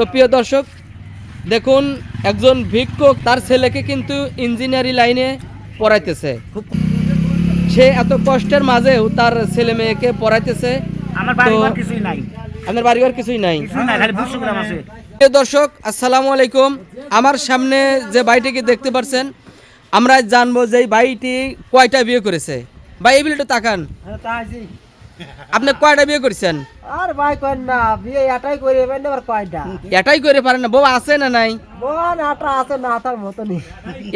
তো প্রিয় দর্শক দেখুন একজন ভিক্ষুক তার ছেলেকে কিন্তু ইঞ্জিনিয়ারিং লাইনে পড়াইতেছে। সে এত কষ্টের মাঝেও তার ছেলে মেয়েকে পড়াইতেছে। আমার বাড়ি তো- ঘর কিছুই নাই। আপনার বাড়িঘর কিছুই নাই? প্রিয় দর্শক আসসালামু আলাইকুম। আমার সামনে যে ভাইটিকে দেখতে পাচ্ছেন আমরা জানব যে এই ভাইটি কয়টা বিয়ে করেছে। ভাই এই বিলটা তাকান। আপনি কয়টা বিয়ে করেছেন? আর ভাই কয় না বিয়ে এটাই করে এবার আবার কয়টা? এটাই করে পারেন না বউ আছে না নাই? বোন আটা আছে না তার মতনই।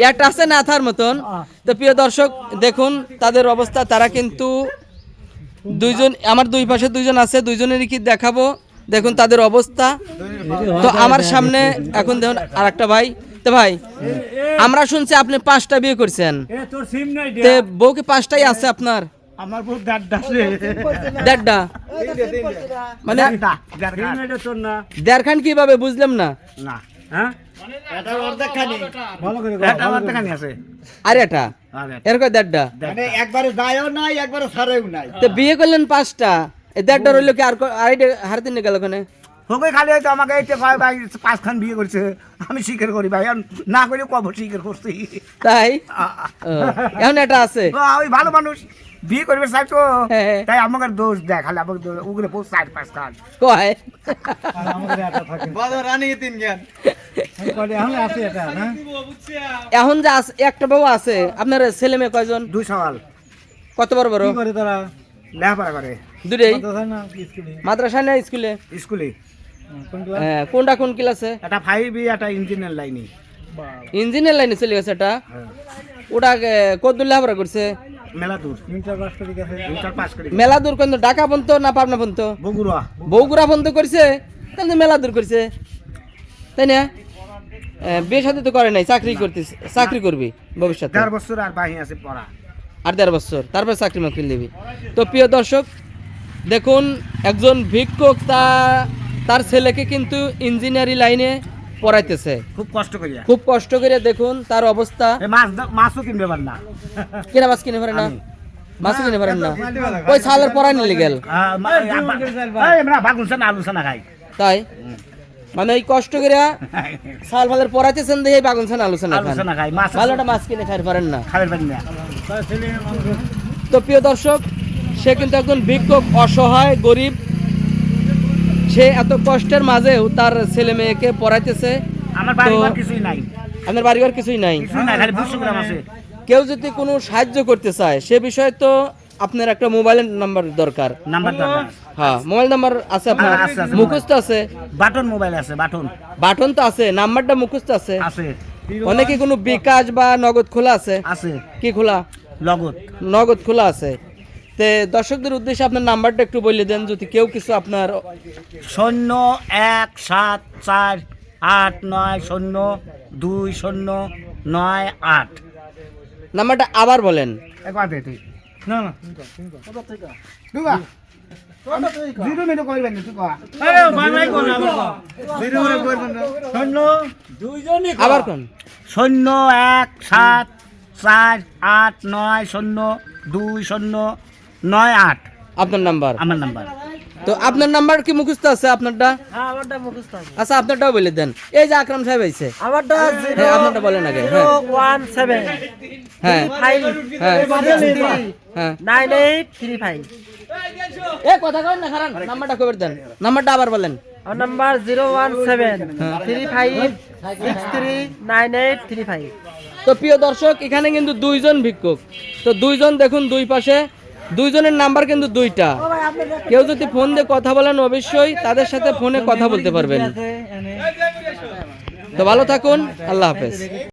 একটা আছে না থার মতন? তো প্রিয় দর্শক দেখুন তাদের অবস্থা তারা কিন্তু দুইজন আমার দুই পাশে দুইজন আছে দুইজনেরই কি দেখাবো? দেখুন তাদের অবস্থা। তো আমার সামনে এখন দেখুন আর একটা ভাই। তো ভাই আমরা শুনছি আপনি পাঁচটা বিয়ে করছেন। তোর সিম নাই তে বউ কি পাঁচটাই আছে আপনার? আমার বউ দাঁড় দাঁড়া মানে কীভাবে বুঝলাম না। না হ্যাঁ? ভালো করে এটা আমার দেখানি আছে। আর এটা? আরে এরকম দেড়টা মানে একবারে যায়ও নাই একবারে ছাড়েও নাই। তো বিয়ে করলেন পাঁচটা। দেড়টা রইল কি আর নিয়ে গেল ওখানে? হোকে খালি হয়তো আমাকে এইটা ভাই ভাই পাঁচখান বিয়ে করছে আমি স্বীকার করি ভাই আর না করে কব স্বীকার করছি। তাই? এখন এটা আছে? ওই ভালো মানুষ বিয়ে করবে চাই তো। হ্যাঁ। তাই আমাকে দোষ দেয় খালি আমাকে উগরে চার পাঁচ খান। কয়? এখন যে আছে একটা বউ আছে আপনার ছেলে মেয়ে কয়জন? দুই সওয়াল। কত বড় বড়? লেখাপড়া করে। দুটোই মাদ্রাসা না স্কুলে? স্কুলে। হ্যাঁ, কোনটা কোন ক্লাসে একটা ফাইভ একটা ইঞ্জিনিয়ার লাইনে। ইঞ্জিনিয়ার লাইনে চলে গেছে এটা? হ্যাঁ। ওটা কত দূর লেখাপড়া করছে? মেলা দূর মেলা দূর? কিন্তু ঢাকা পর্যন্ত না পাবনা পর্যন্ত? বগুড়া। বগুড়া পর্যন্ত করছে? তাহলে মেলা দূর করছে। তাই না? বিয়ে সাথে তো করে নাই চাকরি করতেছে চাকরি করবি ভবিষ্যতে। দেড় বছর আর বাহি আছে পড়া। আর দেড় বছর তারপর চাকরি মাকরি দিবি তো প্রিয় দর্শক দেখুন একজন ভিক্ষুক তা তার ছেলেকে কিন্তু ইঞ্জিনিয়ারিং লাইনে পড়াইতেছে। খুব কষ্ট করিয়া। খুব কষ্ট করে দেখুন তার অবস্থা। মাছ মাছও কিনবে পার না কিনা মাছ কিনে পারে না? মাছও কিনে পারেন না? ওই সালের পড়াই নিলে গেল। সানা সানা তাই? মানে এই কষ্ট করে সাল ফালের পড়াইতেছেন দেখে বাগুন ছান আলোচনা খান। সানা খাই মাছ ভালোটা মাছ কিনে খাই পারেন না। তো প্রিয় দর্শক সে কিন্তু একজন ভিক্ষুক অসহায় গরিব সে এত কষ্টের মাঝেও তার ছেলে মেয়েকে পড়াইতেছে। আমার বাড়ি তো- ঘর কিছুই নাই। আপনার বাড়িঘর কিছুই নাই? কিছুই নাই খালি বুসু গ্রাম আছে। কেউ যদি কোনো সাহায্য করতে চায় সে বিষয়ে তো আপনার একটা মোবাইলের নাম্বার দরকার। নাম্বার দরকার। হ্যাঁ মোবাইল নাম্বার আছে আপনার? হ্যাঁ, মুখস্থ আছে? বাটন মোবাইল আছে বাটন। বাটন তো আছে নাম্বারটা মুখস্থ আছে? আছে। অনেকে কোনো বিকাশ বা নগদ খোলা আছে? আছে। কি খোলা? লগত নগদ খোলা আছে। তে দর্শকদের উদ্দেশ্যে আপনার নাম্বারটা একটু বলে দেন যদি কেউ কিছু আপনার শূন্য এক সাত চার আট নয় শূন্য দুই শূন্য নয় আট। নাম্বারটা আবার বলেন। একবার দে তুই। না না দুবা জিরো মিনিট করবেন না তুই কয়া আরে বাংলাই কোন জিরো মিনিট করবেন না। শূন্য আবার কোন শূন্য এক সাত চার আট নয় শূন্য দুই শূন্য নয় আট। আপনার নাম্বার? আমার নাম্বার। তো আপনার নাম্বার কি মুখস্থ আছে আপনারটা? হ্যাঁ আমারটা মুখস্থ আছে। আচ্ছা আপনারটাও বলে দেন। এই যে আকরাম সাহেব আইছে। আমারটা হ্যাঁ আপনারটা বলেন আগে হ্যাঁ। One seven. হ্যাঁ। হ্যাঁ। হ্যাঁ। Nine eight three five. এ কথা কন না খারান। নাম্বারটা কবে দেন। নাম্বারটা আবার বলেন। আমার number zero one seven. Three five. Six three nine eight three five. তো প্রিয় দর্শক এখানে কিন্তু দুইজন ভিক্ষুক। তো দুইজন দেখুন দুই পাশে। দুইজনের নাম্বার কিন্তু দুইটা। কেউ যদি ফোন দিয়ে কথা বলেন অবশ্যই তাদের সাথে ফোনে কথা বলতে পারবেন। তো ভালো থাকুন আল্লাহ হাফেজ।